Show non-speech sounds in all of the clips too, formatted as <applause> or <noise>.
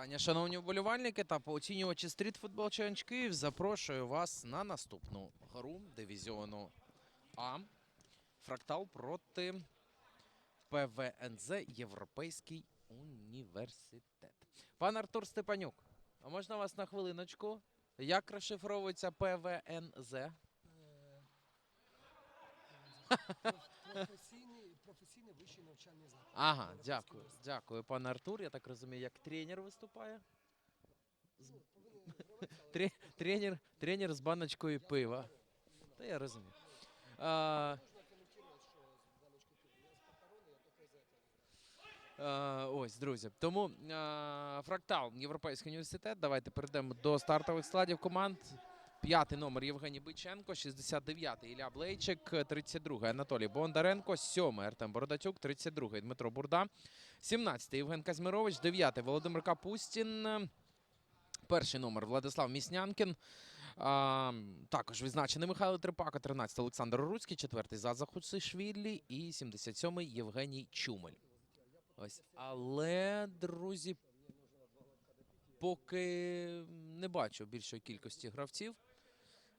вітання, шановні вболівальники та пооцінювачі стрітфутбол Challenge Київ. Запрошую вас на наступну гру дивізіону А. Фрактал проти ПВНЗ Європейський університет. Пан Артур Степанюк, а можна вас на хвилиночку? Як розшифровується ПВНЗ? <laughs> Професійний, професійний вищий навчальний заклад. Ага, дякую. Дякую, пан Артур. Я так розумію, як тренер виступає. Ну, Тре- тренер, тренер з баночкою пива. Та я розумію. А, ось, друзі. Тому а, фрактал Європейський університет. Давайте перейдемо до стартових складів команд. П'ятий номер Євгеній Биченко, 69-й Ілля Блейчик, 32-й Анатолій Бондаренко, 7-й Артем Бородатюк, 32-й Дмитро Бурда, 17-й Євген Казмірович, 9-й Володимир Капустін, перший номер Владислав Міснянкін, також відзначений Михайло Трипака, 13-й Олександр Руцький, 4-й Заза Хуцишвілі і 77-й Євгеній Чумель. Але, друзі, поки не бачу більшої кількості гравців.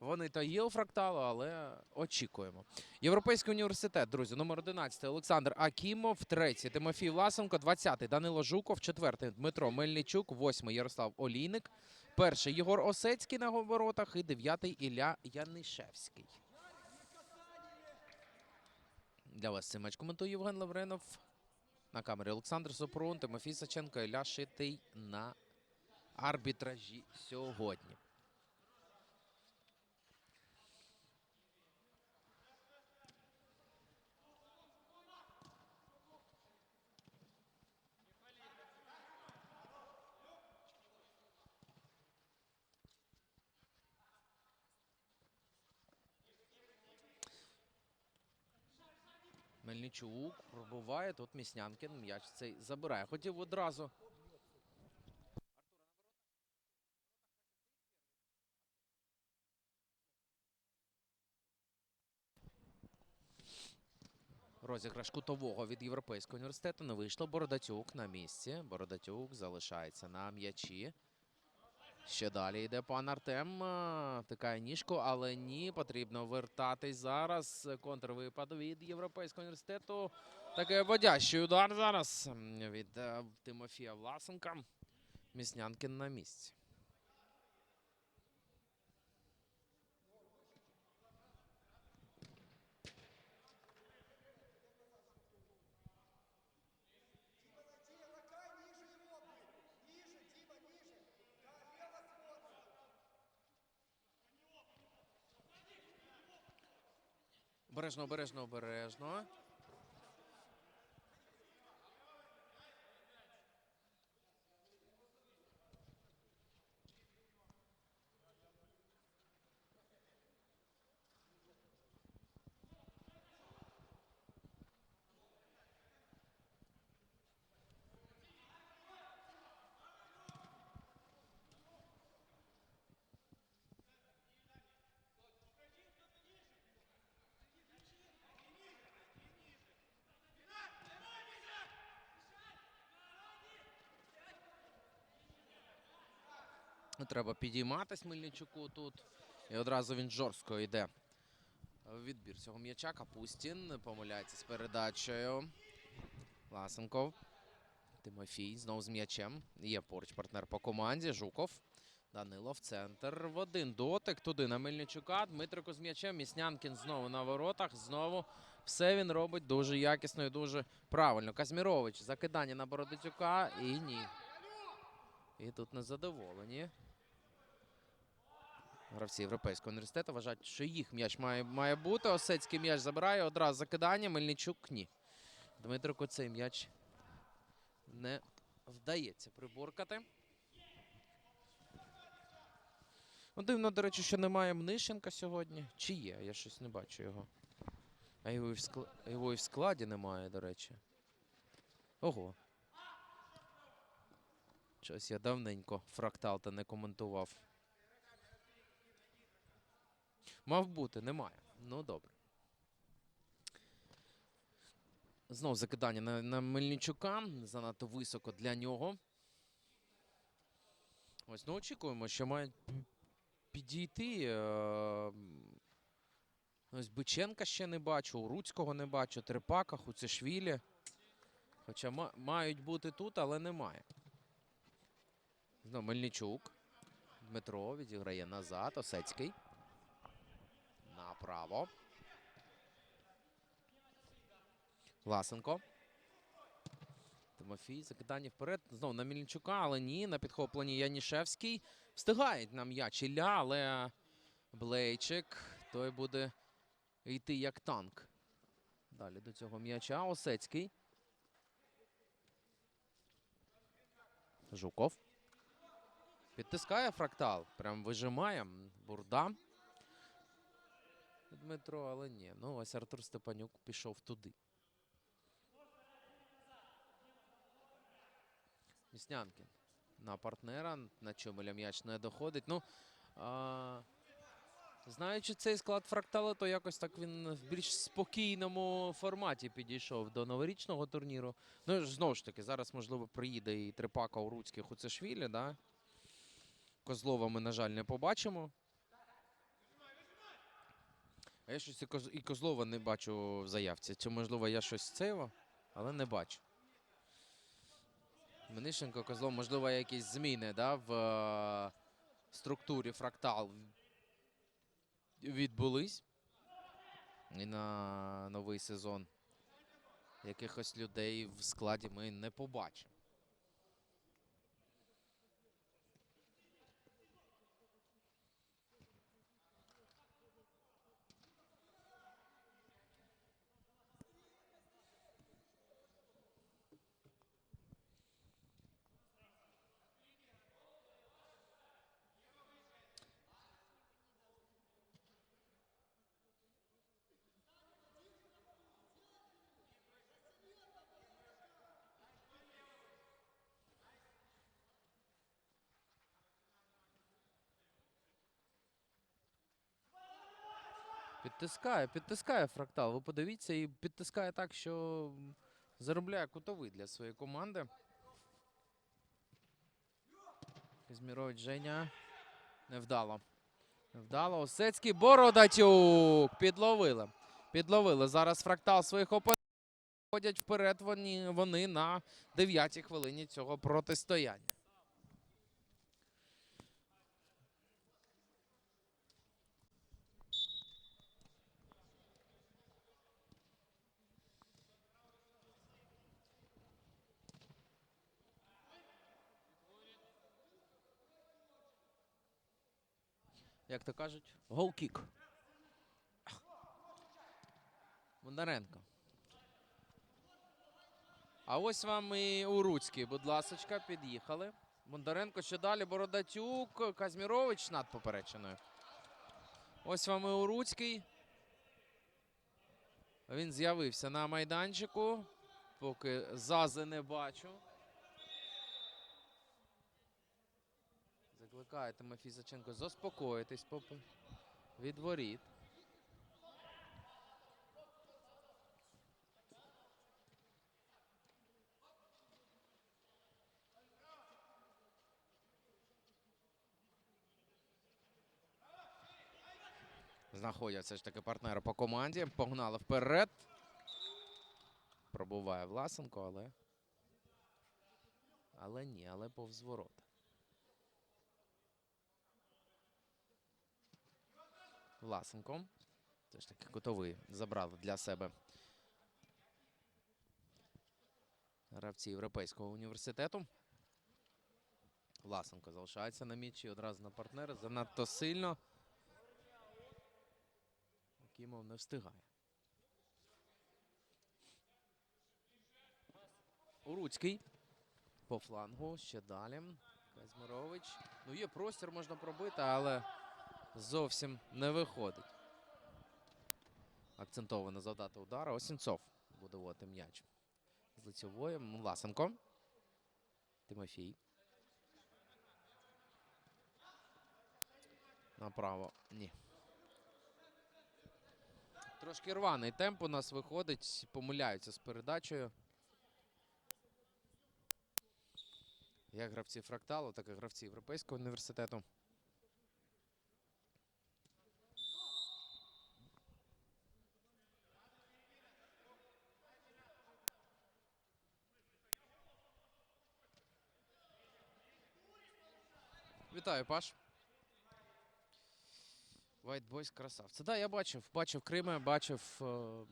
Вони та є у фракталу, але очікуємо. Європейський університет, друзі, номер 11 Олександр Акімов, третій Тимофій Власенко, 20-й Данило Жуков, четвертий Дмитро Мельничук, восьмий Ярослав Олійник, перший Єгор Осецький на воротах і дев'ятий Ілля Янишевський. Для вас цей матч коментує Євген Лавренов. На камері Олександр Супрун, Тимофій Саченко, Ілля Шитий на арбітражі сьогодні. Мельничук пробуває. Тут Міснянкін м'яч цей забирає. Хотів одразу. Розіграш кутового від Європейського університету не вийшло. Бородатюк на місці. Бородатюк залишається на м'ячі. Ще далі йде пан Артем. Тикає ніжку, але ні, потрібно вертатись зараз. Контрвипад від Європейського університету. Такий водящий удар зараз від е, Тимофія Власенка. Міснянкин на місці. Обережно, обережно, обережно. Треба підійматись Мельничуку тут. І одразу він жорстко йде. Відбір цього м'яча. Капустін помиляється з передачею. Власенков. Тимофій знову з м'ячем. Є поруч партнер по команді. Жуков. Данило в центр. В один дотик. Туди на Мельничука. Дмитрико з м'ячем. Міснянкін знову на воротах. Знову все він робить дуже якісно і дуже правильно. Казмірович. Закидання на Бородицюка. І ні. І тут незадоволені. Гравці Європейського університету вважають, що їх м'яч має, має бути. Осецький м'яч забирає одразу закидання. Мельничук ні. Дмитрику цей м'яч не вдається приборкати. Ну, дивно, до речі, що немає Мнишенка сьогодні. Чи є? Я щось не бачу його. А його і в, скла... його і в складі немає, до речі. Ого. Щось я давненько фрактал та не коментував. Мав бути, немає. Ну добре. Знов закидання на, на Мельничука. Занадто високо для нього. Ось ну очікуємо, що мають підійти. е, Ось Биченка ще не бачу, Уруцького не бачу, Трипака, Хуцешвілі. Хоча мають бути тут, але немає. Знову Мельничук. Дмитро відіграє назад. Осецький. Направо. Власенко. Тимофій, закидання вперед. Знову на Мільничука, але ні. На підхопленні Янішевський. Встигають на м'яч Ілля, але Блейчик. Той буде йти як танк. Далі до цього м'яча. Осецький. Жуков. Підтискає фрактал. Прям вижимає. Бурда. Дмитро, але ні. Ну, ось Артур Степанюк пішов туди. Міснянкін на партнера, на Чомеля м'яч не доходить. Ну, а, знаючи цей склад фрактала, то якось так він в більш спокійному форматі підійшов до новорічного турніру. Ну, знову ж таки, зараз, можливо, приїде і Трипака Уруцький Хуцешвілі, да? Козлова ми, на жаль, не побачимо. Я щось і, Коз... і Козлова не бачу в заявці. Чи, можливо, я щось цево, але не бачу. Менишенко, Козлов, можливо, якісь зміни да, в е, структурі фрактал відбулись. І на новий сезон якихось людей в складі ми не побачимо. Підтискає, підтискає фрактал. Ви подивіться, і підтискає так, що заробляє кутовий для своєї команди. Казмірович Женя. Невдало. Невдало. Осецький. Бородатюк. Підловили. Підловили. Зараз фрактал своїх опонентів. Ходять вперед вони, вони на 9-й хвилині цього протистояння. Як то кажуть, голкік. Бондаренко. А ось вам і Уруцький, будь ласочка, під'їхали. Бондаренко ще далі. Бородатюк, Казмірович над попереченою. Ось вам і Уруцький. Він з'явився на майданчику. Поки зази не бачу. Закликає Тимофій Заченко заспокоїтись від воріт. Знаходять все ж таки партнери по команді. Погнали вперед. Пробуває Власенко, але. Але ні, але повз Власенко. Все ж таки кутовий забрали для себе. Гравці Європейського університету. Власенко залишається на м'ячі одразу на партнера. Занадто сильно. Кімов не встигає. Уруцький. По флангу. Ще далі. Казмирович. Ну, є простір, можна пробити, але зовсім не виходить. Акцентовано завдати удара. Осінцов буде вводити м'яч. З лицьової. Власенко. Тимофій. Направо. Ні. Трошки рваний темп у нас виходить. Помиляються з передачею. Як гравці фракталу, так і гравці Європейського університету. Вітаю, Паш. White Boys красавці. Да, я бачив, бачив Криме, бачив е,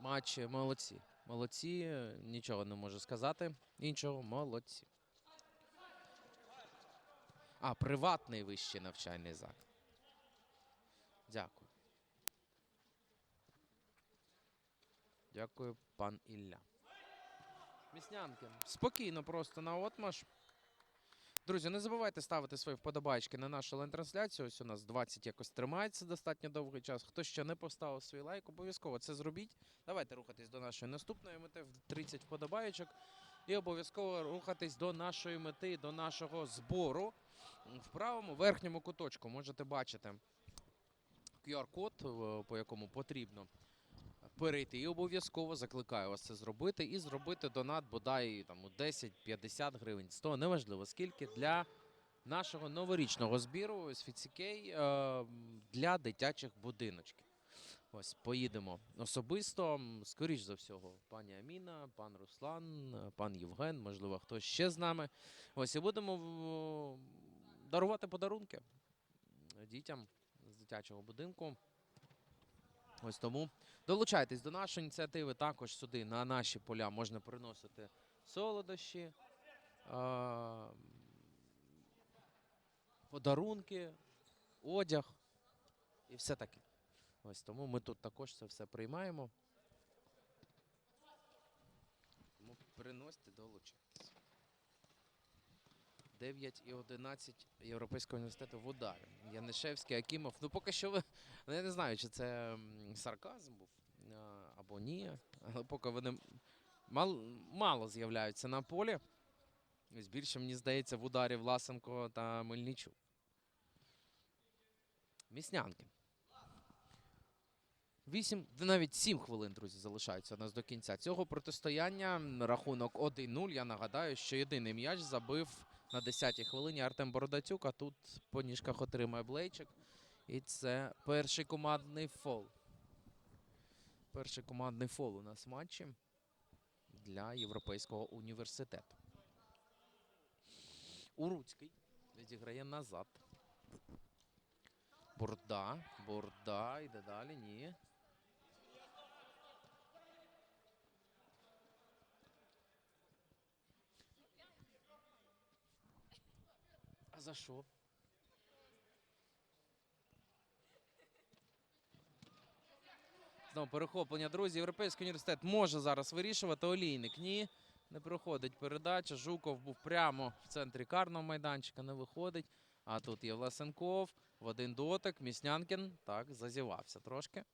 матчі. Молодці. Молодці, нічого не можу сказати. Іншого, молодці. А, приватний вищий навчальний заклад. Дякую. Дякую, пан Ілля. Міснянки. Спокійно просто на отмаш. Друзі, не забувайте ставити свої вподобайки на нашу лайн-трансляцію. Ось у нас 20 якось тримається достатньо довгий час. Хто ще не поставив свій лайк, обов'язково це зробіть. Давайте рухатись до нашої наступної мети в 30 вподобайочок. І обов'язково рухатись до нашої мети, до нашого збору. В правому верхньому куточку можете бачити QR-код, по якому потрібно перейти. І обов'язково закликаю вас це зробити і зробити донат бодай там у 10, 50 гривень, 100, неважливо скільки для нашого новорічного збіру з Фіцікей для дитячих будиночків. Ось поїдемо особисто. Скоріш за всього, пані Аміна, пан Руслан, е, пан Євген, можливо, хтось ще з нами. Ось і будемо дарувати подарунки дітям з дитячого будинку. Ось тому долучайтесь до нашої ініціативи. Також сюди на наші поля можна приносити солодощі, подарунки, одяг і все таке. Ось тому ми тут також це все приймаємо. Тому приносьте, долучайтесь. 9 і 11 Європейського університету в ударі. Янишевський, Акімов. Ну поки що ви. Ну, я не знаю, чи це сарказм був або ні. Але поки вони мал, мало з'являються на полі. Ось більше, мені здається, в ударі Власенко та Мельничук. Міснянки. Вісім, да навіть сім хвилин, друзі, залишаються у нас до кінця цього протистояння. Рахунок 1-0. Я нагадаю, що єдиний м'яч забив на 10-й хвилині Артем Бородатюк, а тут по ніжках отримає Блейчик. І це перший командний фол. Перший командний фол у нас в матчі для Європейського університету. Уруцький відіграє назад. Бурда, Бурда, йде далі, ні. А за що? Знову перехоплення, друзі. Європейський університет може зараз вирішувати. Олійник ні. Не проходить передача. Жуков був прямо в центрі карного майданчика, не виходить. А тут є Власенков. В один дотик. Міснянкін так зазівався трошки.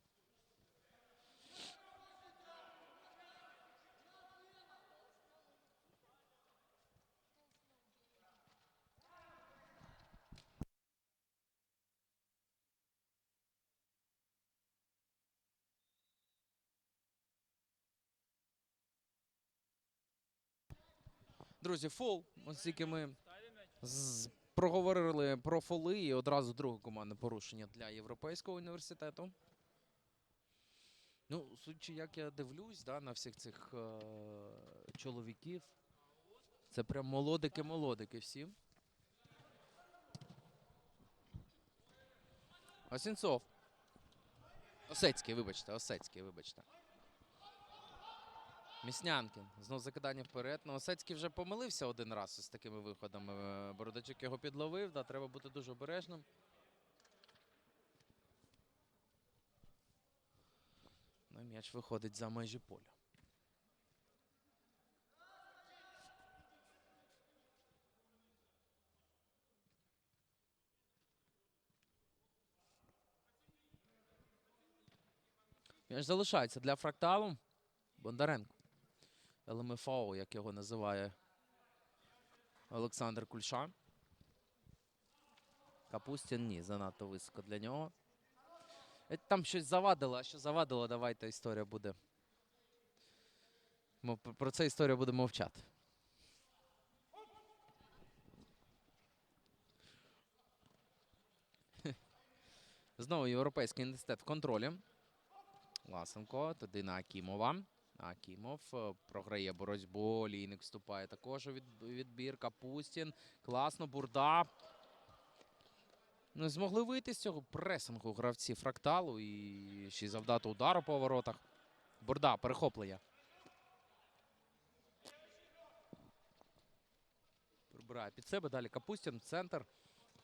Друзі, фол. Оскільки ми проговорили про фоли і одразу друге командне порушення для Європейського університету. Ну, судячи, як я дивлюсь да, на всіх цих е- чоловіків, це прям молодики-молодики всі. Осінцов. Осецький, вибачте, Осецький, вибачте. Міснянкін. Знов закидання вперед. Ну, Осецький вже помилився один раз з такими виходами. Е, Бородачук його підловив. Да, треба бути дуже обережним. Ну, і м'яч виходить за межі поля. М'яч залишається для фракталу. Бондаренко. ЛМФО, як його називає Олександр Кульша. Капустін ні, занадто високо для нього. Е, там щось завадило, а що завадило, давайте історія буде. Ми про це історія буде мовчати. Знову європейський університет в контролі. Ласенко, туди на Акімова. Акімов е, програє боротьбу. Олійник вступає також у від- відбір. Капустін. Класно, бурда. Не змогли вийти з цього пресингу гравці фракталу і ще й завдати удару по воротах. Бурда, перехоплення. Прибирає під себе. Далі Капустін, центр.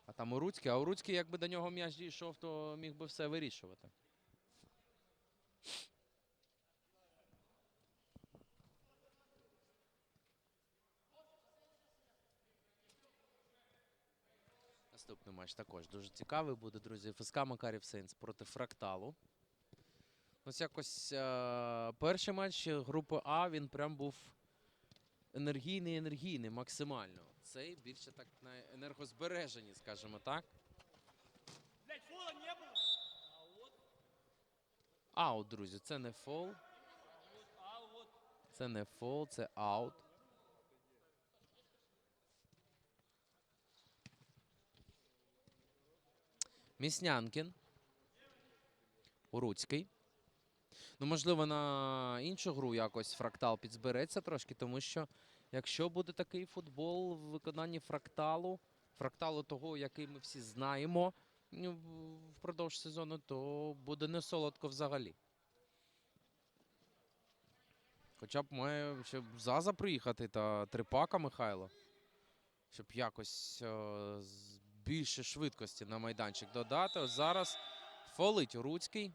А там Уруцький. А Уруцький, якби до нього м'яч дійшов, то міг би все вирішувати. Наступний матч також дуже цікавий буде, друзі. ФСК Макарів Сейнс проти Фракталу. Ось якось е- перший матч групи А він прям був енергійний, енергійний максимально. Цей більше так на енергозбереженні, скажімо так. Аут, друзі, це не фол. Це не фол, це аут. Міснянкін. Уруцький. Ну, можливо, на іншу гру якось фрактал підзбереться трошки, тому що якщо буде такий футбол в виконанні фракталу, фракталу того, який ми всі знаємо ну, впродовж сезону, то буде не солодко взагалі. Хоча б має ще Заза приїхати та Трипака Михайло, щоб якось е, більше швидкості на майданчик додати. Ось зараз фолить Уруцький.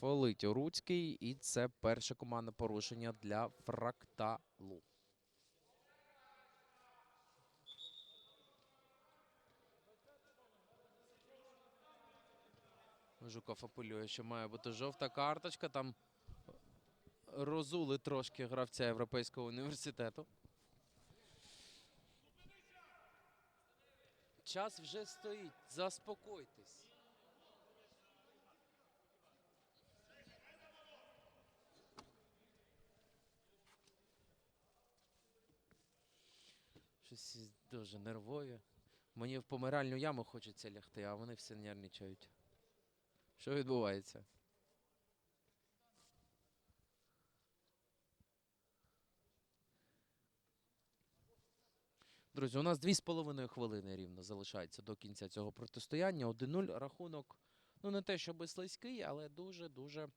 Фолить Уруцький, і це перше командне порушення для фракталу. Жуков апелює, що має бути жовта карточка. Там розули трошки гравця Європейського університету. Час вже стоїть. Заспокойтесь. Щось дуже нервові. Мені в помиральну яму хочеться лягти, а вони всі нервничають. Що відбувається? Друзі, у нас 2,5 хвилини рівно залишається до кінця цього протистояння. 1-0 рахунок, ну не те, щоб слизький, але дуже-дуже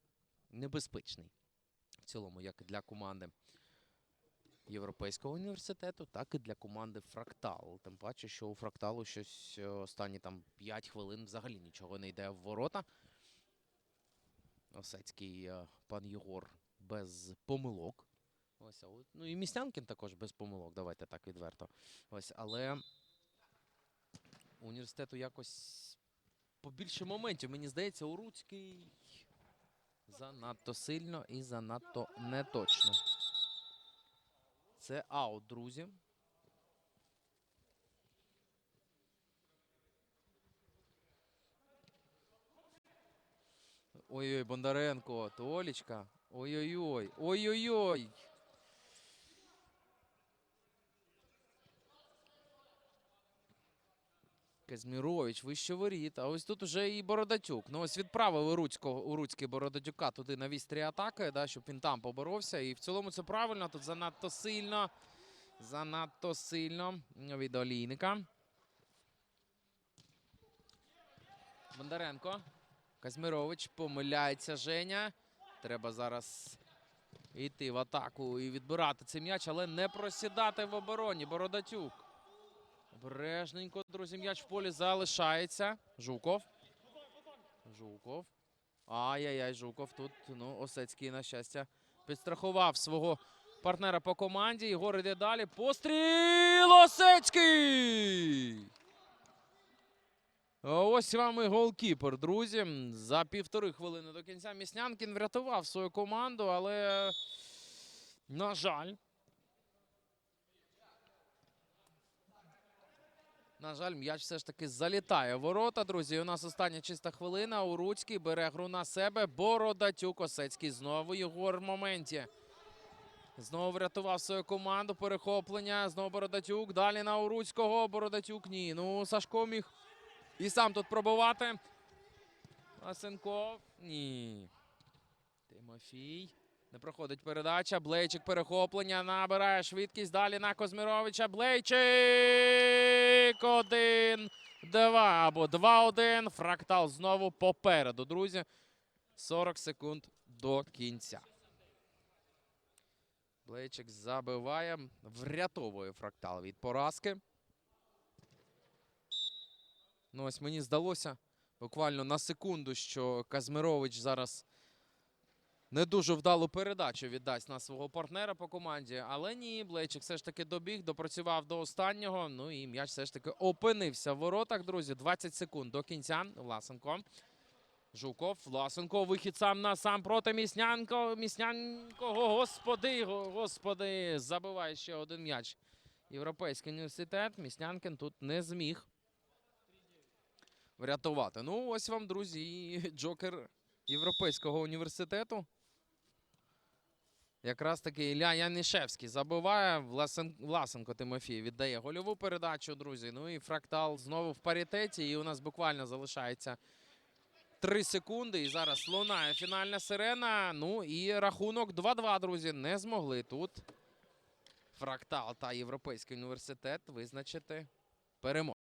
небезпечний. В цілому, як для команди Європейського університету, так і для команди Фрактал. Тим паче, що у Фракталу щось е, останні там 5 хвилин взагалі нічого не йде в ворота. Осецький е, пан Єгор без помилок. Ось, ну і Міснянкін також без помилок, давайте так відверто. Ось, але університету якось побільше моментів. Мені здається, Уруцький занадто сильно і занадто неточно. Це аут, друзі. Ой-ой, Бондаренко, Толічка. Ой-ой-ой. Ой-ой-ой. Казмірович, вище воріт. А ось тут уже і Бородатюк. Ну ось відправив Уруцького, Уруцький Бородатюка туди на вістрі атаки, да, щоб він там поборовся. І в цілому це правильно. Тут занадто сильно. Занадто сильно від Олійника. Бондаренко. Казмірович помиляється Женя. Треба зараз йти в атаку і відбирати цей м'яч, але не просідати в обороні. Бородатюк. Обережненько, друзі, м'яч в полі залишається. Жуков. Жуков. Ай-яй-яй, Жуков тут. Ну, Осецький, на щастя, підстрахував свого партнера по команді. Ігор іде далі. Постріл Осецький! Ось вам і голкіпер, друзі. За півтори хвилини до кінця Міснянкін врятував свою команду, але, на жаль, на жаль, м'яч все ж таки залітає ворота, друзі. У нас остання чиста хвилина. Уруцький бере гру на себе. Бородатюк Осецький знову Єгор в моменті. Знову врятував свою команду. Перехоплення. Знову Бородатюк. Далі на Уруцького. Бородатюк ні. Ну, Сашко міг і сам тут пробувати. Ласенков. Ні. Тимофій. Не проходить передача. Блейчик перехоплення. Набирає швидкість. Далі на Козміровича. Блейчик. Один. Два або два-один. Фрактал знову попереду, друзі. 40 секунд до кінця. Блейчик забиває, врятовує фрактал від поразки. Ну, ось мені здалося буквально на секунду, що Казмирович зараз не дуже вдалу передачу віддасть на свого партнера по команді. Але ні, Блейчик все ж таки добіг, допрацював до останнього. Ну і м'яч все ж таки опинився в воротах, друзі. 20 секунд до кінця. Власенко. Жуков, Власенко, вихід сам на сам проти Міснянко. Міснянко, господи, го- господи, забиває ще один м'яч. Європейський університет. Міснянкин тут не зміг врятувати. Ну, ось вам, друзі, і джокер Європейського університету. Якраз таки Ілля Янішевський забиває. Власен... Власенко Тимофій віддає гольову передачу, друзі. Ну і фрактал знову в паритеті. І у нас буквально залишається 3 секунди. І зараз лунає фінальна сирена. Ну і рахунок 2-2, друзі. Не змогли тут. Фрактал та Європейський університет визначити перемогу.